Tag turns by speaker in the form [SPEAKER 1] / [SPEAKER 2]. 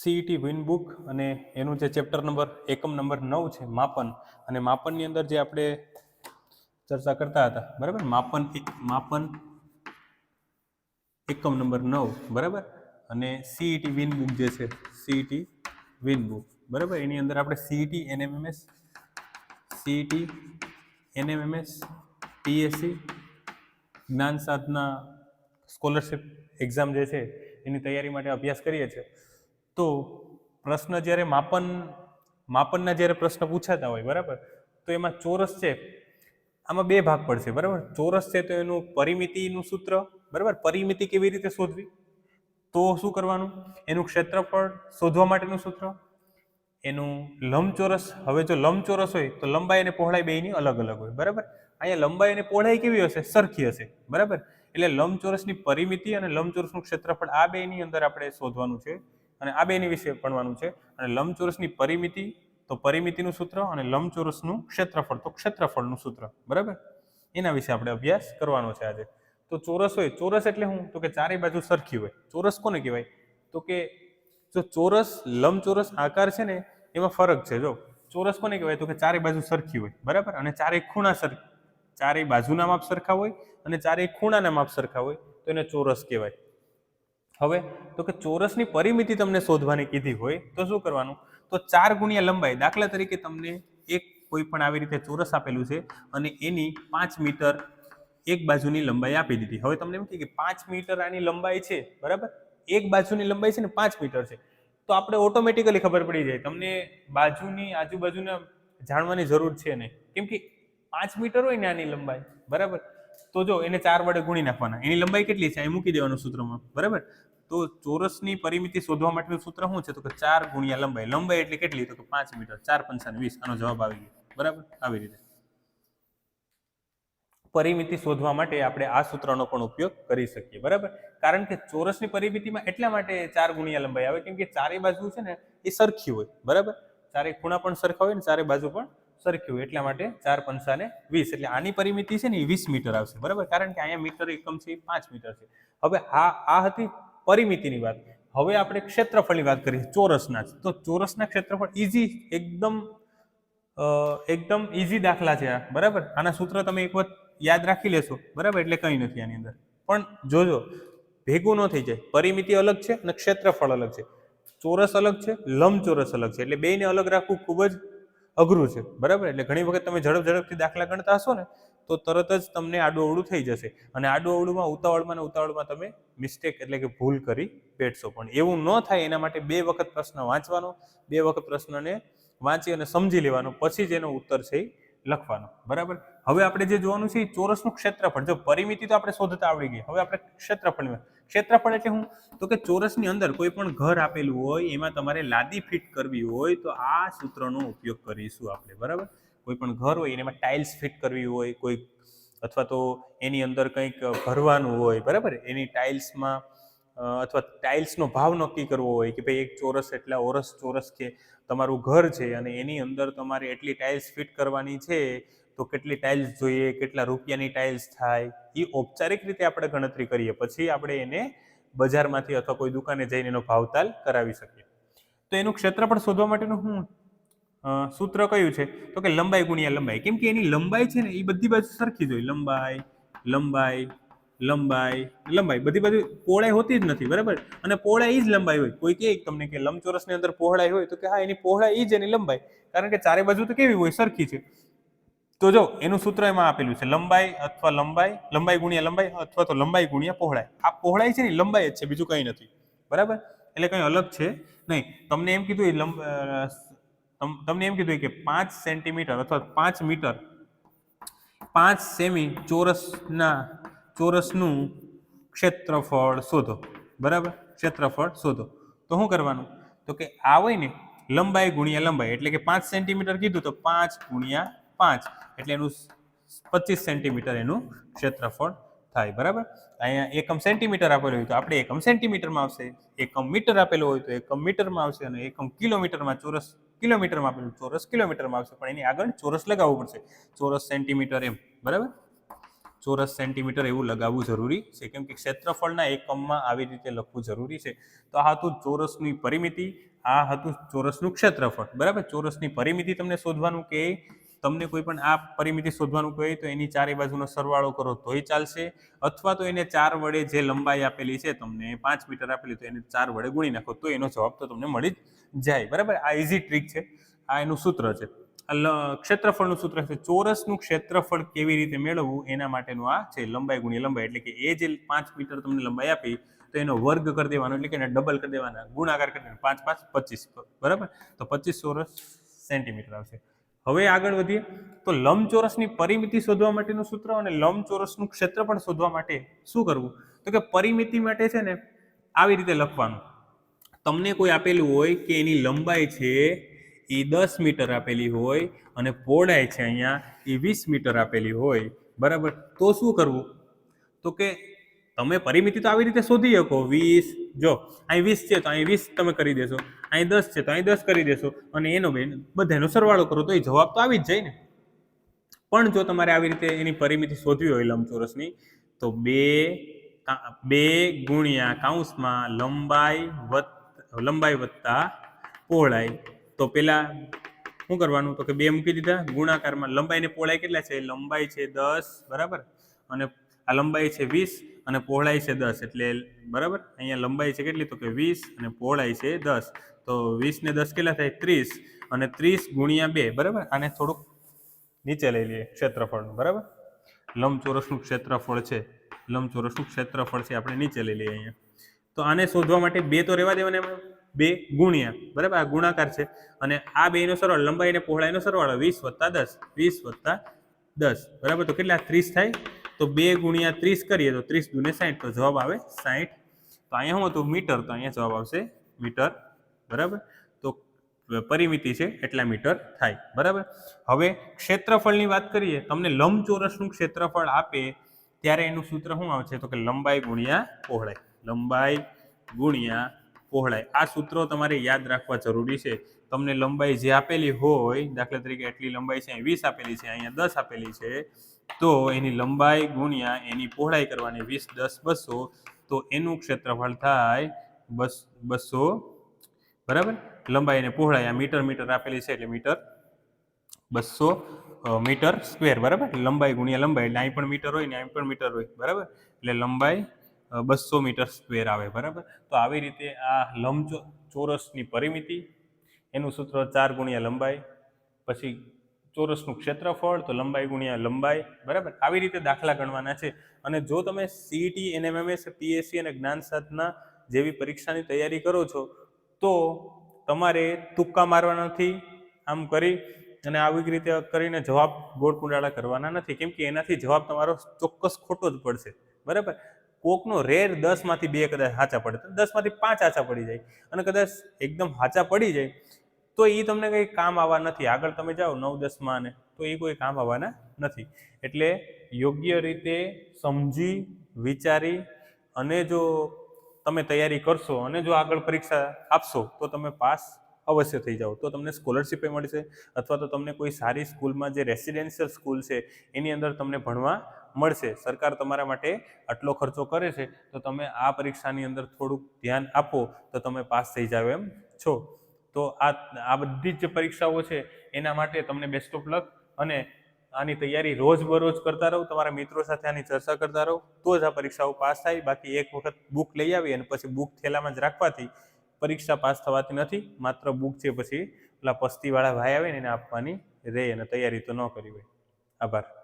[SPEAKER 1] CET win book અને એનું જે ચેપ્ટર નંબર એકમ નંબર નવ છે, માપન. અને માપનની અંદર જે આપણે ચર્ચા કરતા હતા, બરાબર? માપન માપન એકમ નંબર નવ, બરાબર? અને સીઈટી વિન બુક જે છે સીઈટી વિન બુક બરાબર? એની અંદર આપણે CET NMMS CET NMMS PSC Gyan Sadhana scholarship exam જે છે, એની તૈયારી માટે અભ્યાસ કરીએ છીએ. તો પ્રશ્ન જ્યારે માપન, માપનના જ્યારે પ્રશ્ન પૂછાતા હોય, બરાબર? તો એમાં ચોરસ છે, આમાં બે ભાગ પડશે, બરાબર? ચોરસ છે તો એનું પરિમિતિનું સૂત્ર, બરાબર? પરિમિતિ કેવી રીતે શોધવી? તો શું કરવાનું? એનું ક્ષેત્રફળ શોધવા માટેનું સૂત્ર, એનું લંબચોરસ, હવે જો લંબચોરસ હોય તો લંબાઈ અને પહોળાઈ બેની અલગ અલગ હોય, બરાબર? અહીંયા લંબાઈ અને પહોળાઈ કેવી હશે? સરખી હશે, બરાબર? એટલે લંબચોરસની પરિમિતિ અને લંબચોરસનું ક્ષેત્રફળ આ બેની અંદર આપણે શોધવાનું છે. અને આ બેની વિશે ભણવાનું છે. અને લંબચોરસની પરિમિતિ, તો પરિમિતિનું સૂત્ર અને લંબચોરસનું ક્ષેત્રફળ, તો ક્ષેત્રફળનું સૂત્ર. બરાબર? એના વિશે આપણે અભ્યાસ કરવાનો છે આજે. તો ચોરસ હોય, ચોરસ એટલે શું તો કે ચારે બાજુ સરખી હોય. ચોરસ કોને કહેવાય? તો કે જો ચોરસ, લંબચોરસ આકાર છે ને, એમાં ફરક છે. જો, ચોરસ કોને કહેવાય? તો કે ચારે બાજુ સરખી હોય. બરાબર? અને ચારે ખૂણા સર, ચારે બાજુના માપ સરખા હોય અને ચારે ખૂણાના માપ સરખા હોય. તો એને ચોરસ કહેવાય. હવે તો કે ચોરસની પરિમિતિ તમને શોધવાની કીધી હોય તો શું કરવાનું? તો ચાર ગુણ્યા લંબાઈ દાખલા તરીકે તમને એક કોઈ પણ આવી રીતે ચોરસ આપેલું છે અને એની પાંચ મીટર એક બાજુની લંબાઈ આપી દીધી. હવે તમને એમ કે પાંચ મીટર આની લંબાઈ છે, બરાબર? એક બાજુની લંબાઈ છે ને પાંચ મીટર છે. તો આપણે ઓટોમેટિકલી ખબર પડી જાય, તમને બાજુની આજુબાજુના જાણવાની જરૂર છે નહીં. કેમ કે પાંચ મીટર હોય ને આની લંબાઈ, બરાબર? તો જો એને ચાર વડે ગુણી નાખવાના. એની લંબાઈ કેટલી છે? એ મૂકી દેવાનું સૂત્રમાં. બરાબર? તો ચોરસની પરિમિતિ શોધવા માટેનું સૂત્ર શું છે? તો કે ચાર ગુણ્યા લંબાઈ. લંબાઈ એટલે કેટલી? તો કે પાંચ મીટર. ચાર પંચાને વીસ. આનો જવાબ આવી ગયો. બરાબર? આવી રીતે. પરિમિતિ શોધવા માટે આપણે આ સૂત્રનો પણ ઉપયોગ કરી શકીએ. બરાબર? કારણ કે ચોરસની પરિમિતિમાં એટલા માટે ચાર ગુણ્યા લંબાઈ આવે. કેમ કે ચારે બાજુ છે ને, એ સરખી હોય. બરાબર? ચારે ખૂણા પણ સરખા હોય ને, ચારે બાજુ પણ સરખી હોય એટલા માટે ચાર પંચાને વીસ. એટલે આની પરિમિતિ છે ને એ વીસ મીટર આવશે. બરાબર? કારણ કે અહીંયા મીટર એકમ છે પાંચ મીટર છે. હવે આ આ હતી પરિમિતિની વાત. હવે આપણે ક્ષેત્રફળની વાત કરીએ, ચોરસના. તો ચોરસના ક્ષેત્રફળ ઇઝી એકદમ એકદમ ઇઝી દાખલા છે આ. બરાબર? આના સૂત્ર તમે એક વખત યાદ રાખી લેશો. બરાબર? એટલે કંઈ નથી આની અંદર. પણ જોજો, ભેગું ન થઈ જાય. પરિમિતિ અલગ છે અને ક્ષેત્રફળ અલગ છે. ચોરસ અલગ છે, લંબચોરસ અલગ છે. એટલે બેને અલગ રાખવું ખૂબ જ અઘરું છે. બરાબર? એટલે ઘણી વખત તમે ઝડપ ઝડપથી દાખલા ગણતા હશો ને, તો તરત જ તમને આડું અવળું થઈ જશે. અને આડું અવળુંમાં, ઉતાવળમાં ને ઉતાવળમાં તમે મિસ્ટેક એટલે કે ભૂલ કરી બેઠશો. પણ એવું ન થાય એના માટે બે વખત પ્રશ્ન વાંચવાનો, બે વખત પ્રશ્નને વાંચી અને સમજી લેવાનો. પછી જ એનો ઉત્તર છે લખવાનો. બરાબર? હવે આપણે જે જોવાનું છે ચોરસનું ક્ષેત્રફળ. જો પરિમિતિ તો આપણે શોધતા આવડી ગઈ. હવે આપણે ક્ષેત્રફળ ક્ષેત્રફળ એટલે શું તો કે ચોરસની અંદર કોઈ પણ ઘર આપેલું હોય, એમાં તમારે લાદી ફિટ કરવી હોય, તો આ સૂત્રનો ઉપયોગ કરીશું આપણે. બરાબર? કોઈ પણ ઘર હોય, એમાં ટાઇલ્સ ફિટ કરવી હોય, કોઈ, અથવા તો એની અંદર કંઈક ભરવાનું હોય. બરાબર? એની ટાઇલ્સમાં અથવા ટાઇલ્સનો ભાવ નક્કી કરવો હોય કે ભાઈ એક ચોરસ એટલા ઓરસ ચોરસ કે તમારું ઘર છે અને એની અંદર તમારે એટલી ટાઇલ્સ ફિટ કરવાની છે, તો કેટલી ટાઇલ્સ જોઈએ, કેટલા રૂપિયાની ટાઇલ્સ થાય એ ઔપચારિક રીતે આપણે ગણતરી કરીએ, પછી આપણે એને બજારમાંથી અથવા કોઈ દુકાને જઈને એનો ભાવતાલ કરાવી શકીએ. તો એનું ક્ષેત્રફળ શોધવા માટેનું હું સૂત્ર કયું છે? તો કે લંબાઈ ગુણ્યા લંબાઈ. કેમ કે એની લંબાઈ છે ને, એ બધી બાજુ સરખી જ હોય. લંબાઈ લંબાઈ લંબાઈ લંબાઈ બધી બધી પહોળાઈ હોતી જ નથી, બરાબર? અને પહોળાઈ જ લંબાઈ હોય. કોઈ કહે તમને કે લંબચોરસની અંદર પહોળાઈ હોય તો કે હા, એની પહોળાઈ જ, એની લંબાઈ. કારણ કે ચારે બાજુ તો કેવી હોય? સરખી છે. તો જો, એનું સૂત્ર એમાં આપેલું છે. લંબાઈ અથવા લંબાઈ લંબાઈ ગુણ્યા લંબાઈ અથવા તો લંબાઈ ગુણ્યા પહોળાઈ. આ પહોળાઈ છે ને લંબાઈ જ છે, બીજું કંઈ નથી. બરાબર? એટલે કંઈ અલગ છે નહીં. તમને એમ કીધું એ લંબ તમ- તમને એમ કીધું કે પાંચ સેન્ટીમીટર અથવા પાંચ મીટર, પાંચ સેમી ચોરસના ચોરસનું ક્ષેત્રફળ શોધો. બરાબર? ક્ષેત્રફળ શોધો. તો શું કરવાનું? તો કે આ હોય ને, લંબાઈ ગુણ્યા લંબાઈ, એટલે કે પાંચ સેન્ટીમીટર કીધું તો પાંચ ગુણ્યા પાંચ, એટલે એનું પચીસ સેન્ટીમીટર એનું ક્ષેત્રફળ થાય. બરાબર? અહીંયા એકમ સેન્ટીમીટર આપેલું હોય તો આપણે એકમ સેન્ટીમીટરમાં આવશે. એકમ મીટર આપેલું હોય તો એકમ મીટરમાં આવશે અને એકમ કિલોમીટરમાં ચોરસ કિલોમીટરમાં આપેલું ચોરસ કિલોમીટરમાં આવશે. પણ એની આગળ ચોરસ લગાવવું પડશે. ચોરસ સેન્ટીમીટર એમ. બરાબર? ચોરસ સેન્ટીમીટર એવું લગાવવું જરૂરી છે. કેમ કે ક્ષેત્રફળના એકમમાં આવી રીતે લખવું જરૂરી છે. તો આ હતું ચોરસની પરિમિતિ, આ હતું ચોરસનું ક્ષેત્રફળ. બરાબર? ચોરસની પરિમિતિ તમને શોધવાનું કે તમને કોઈ પણ આ પરિમિતિ શોધવાનું કહે તો એની ચારે બાજુનો સરવાળો કરો, તોય ચાલશે. અથવા તો એને ચાર વડે જે લંબાઈ આપેલી છે, તમને પાંચ મીટર આપેલી, તો એને ચાર વડે ગુણી નાખો, તો એનો જવાબ તો તમને મળી જ જાય. બરાબર? આ ઇઝી ટ્રીક છે. આ એનું સૂત્ર છે. ક્ષેત્રફળનું સૂત્ર છે ચોરસનું ક્ષેત્રફળ કેવી રીતે મેળવવું? એના માટેનું આ છે લંબાઈ ગુણ્યા લંબાઈ. એટલે કે એ જે પાંચ મીટર તમને લંબાઈ આપી, તો એનો વર્ગ કરી દેવાનો, એટલે કે એને ડબલ કરી દેવાના. ગુણાકાર કરી દેવાનો. પાંચ પાંચ, પચીસ. બરાબર? તો પચીસ ચોરસ સેન્ટીમીટર આવશે. હવે આગળ વધીએ. તો લંબચોરસની પરિમિતિ શોધવા માટેનું સૂત્ર અને લંબચોરસનું ક્ષેત્રફળ શોધવા માટે શું કરવું? તો કે પરિમિતિ માટે છે ને, આવી રીતે લખવાનું. તમને કોઈ આપેલું હોય કે એની લંબાઈ છે એ દસ મીટર આપેલી હોય અને પહોળાઈ છે અહીંયા એ વીસ મીટર આપેલી હોય. બરાબર? તો શું કરવું? તો કે તમે પરિમિતિ તો આવી રીતે શોધી શકો. વીસ, જો, અહીં વીસ છે તો અહીં વીસ તમે કરી દેશો. અહીં દસ છે તો અહીં દસ કરી દેશો. અને એનો બેન બધાનો સરવાળો કરો તો એ જવાબ તો આવી જ જાય ને. પણ જો તમારે આવી રીતે એની પરિમિતિ શોધવી હોય લંબચોરસની, તો બે બે ગુણ્યા કાઉન્સમાં લંબાઈ વત્ત લંબાઈ વત્તા પહોળાઈ તો પેલા શું કરવાનું? તો કે બે મૂકી દીધા. ગુણાકારમાં લંબાઈ ને પહોળાઈ કેટલા છે? લંબાઈ છે દસ, બરાબર? અને આ લંબાઈ છે વીસ અને પહોળાઈ છે દસ. એટલે બરાબર? અહીંયા લંબાઈ છે કેટલી? તો કે વીસ અને પહોળાઈ છે દસ. તો વીસ ને દસ કેટલા થાય? ત્રીસ. અને ત્રીસ ગુણ્યા બે, બરાબર? આને થોડુંક નીચે લઈ લઈએ ક્ષેત્રફળનું, બરાબર? લંબચોરસનું ક્ષેત્રફળ છે. લંબચોરસનું ક્ષેત્રફળ છે, આપણે નીચે લઈ લઈએ અહીંયા. તો આને શોધવા માટે બે તો રહેવા દેવાના એમાં. બે ગુણ્યા, બરાબર? આ ગુણાકાર છે. અને આ બેનો સરવાળો, લંબાઈ અને પહોળાઈનો સરવાળો વીસ વત્તા દસ, વીસ વત્તા દસ, બરાબર? તો કેટલા? ત્રીસ થાય. તો બે ગુણ્યા ત્રીસ કરીએ તો ત્રીસ દુને સાઠ તો જવાબ આવે સાઠ તો અહીંયા શું હતું? મીટર. તો અહીંયા જવાબ આવશે મીટર, બરાબર? તો પરિમિતિ છે એટલા મીટર થાય, બરાબર? હવે ક્ષેત્રફળની વાત કરીએ, તમને લંબચોરસનું ક્ષેત્રફળ આપે ત્યારે એનું સૂત્ર શું આવશે? તો કે લંબાઈ ગુણ્યા પહોળાઈ. લંબાઈ ગુણ્યા પહોળાઈ. આ સૂત્રો તમારે યાદ રાખવા જરૂરી છે. તમને લંબાઈ જે આપેલી હોય, દાખલા તરીકે એટલી લંબાઈ છે, વીસ આપેલી છે, અહીંયા દસ આપેલી છે, તો એની લંબાઈ ગુણ્યા એની પહોળાઈ કરવાની વીસ, દસ, બસો, તો એનું ક્ષેત્રફળ થાય બસ, બસો, બરાબર? લંબાઈ અને પહોળાઈ, આ મીટર મીટર આપેલી છે એટલે મીટર બસો મીટર સ્ક્વેર, બરાબર? લંબાઈ ગુણ્યા લંબાઈ, એટલે અહીં પણ મીટર હોય ને અહીં પણ મીટર હોય, બરાબર? એટલે લંબાઈ બસો મીટર સ્ક્વેર આવે, બરાબર? તો આવી રીતે આ લંબચો, ચોરસની પરિમિતિ, એનું સૂત્ર ચાર ગુણ્યા લંબાઈ, પછી ચોરસનું ક્ષેત્રફળ, તો લંબાઈ ગુણ્યા લંબાઈ, બરાબર? આવી રીતે દાખલા ગણવાના છે. અને જો તમે સીઈટી એનએમએમએસ પીએસસી અને જ્ઞાન સાધના જેવી પરીક્ષાની તૈયારી કરો છો, તો તમારે તુક્કા મારવાના નથી, આમ કરી, અને આવી રીતે કરીને જવાબ ગોળ કુંડાળા કરવાના નથી. કેમ કે એનાથી જવાબ તમારો ચોક્કસ ખોટો જ પડશે, બરાબર? કોકનો રેર દસમાંથી બે કદાચ સાચા પડે તો દસમાંથી પાંચ સાચા પડી જાય. અને કદાચ એકદમ સાચા પડી જાય, તો એ તમને કંઈ કામ આવવા નથી. આગળ તમે જાઓ નવ, દસમાં ને, તો એ કોઈ કામ આવવાના નથી. એટલે યોગ્ય રીતે સમજી, વિચારી અને જો તમે તૈયારી કરશો અને જો આગળ પરીક્ષા આપશો, તો તમે પાસ અવશ્ય થઈ જાઓ. તો તમને સ્કોલરશીપ મળશે અથવા તો તમને કોઈ સારી સ્કૂલમાં જે રેસિડેન્શિયલ સ્કૂલ છે, એની અંદર તમને ભણવા મળશે. સરકાર તમારા માટે આટલો ખર્ચો કરે છે, તો તમે આ પરીક્ષાની અંદર થોડુંક ધ્યાન આપો, તો તમે પાસ થઈ જાવ એમ છો. તો આ આ બધી જ પરીક્ષાઓ છે, એના માટે તમને બેસ્ટ ઓફ લક અને આની તૈયારી રોજ બરોજ કરતા રહો. તમારા મિત્રો સાથે આની ચર્ચા કરતા રહો, તો જ આ પરીક્ષાઓ પાસ થાય. બાકી એક વખત બુક લઈ આવી અને પછી બુક થેલામાં જ રાખવાથી પરીક્ષા પાસ થવાતી નથી, માત્ર બુક છે પછી પેલા પસ્તીવાળા ભાઈ આવે ને એને આપવાની રહે અને તૈયારી તો ન કરી હોય. આભાર.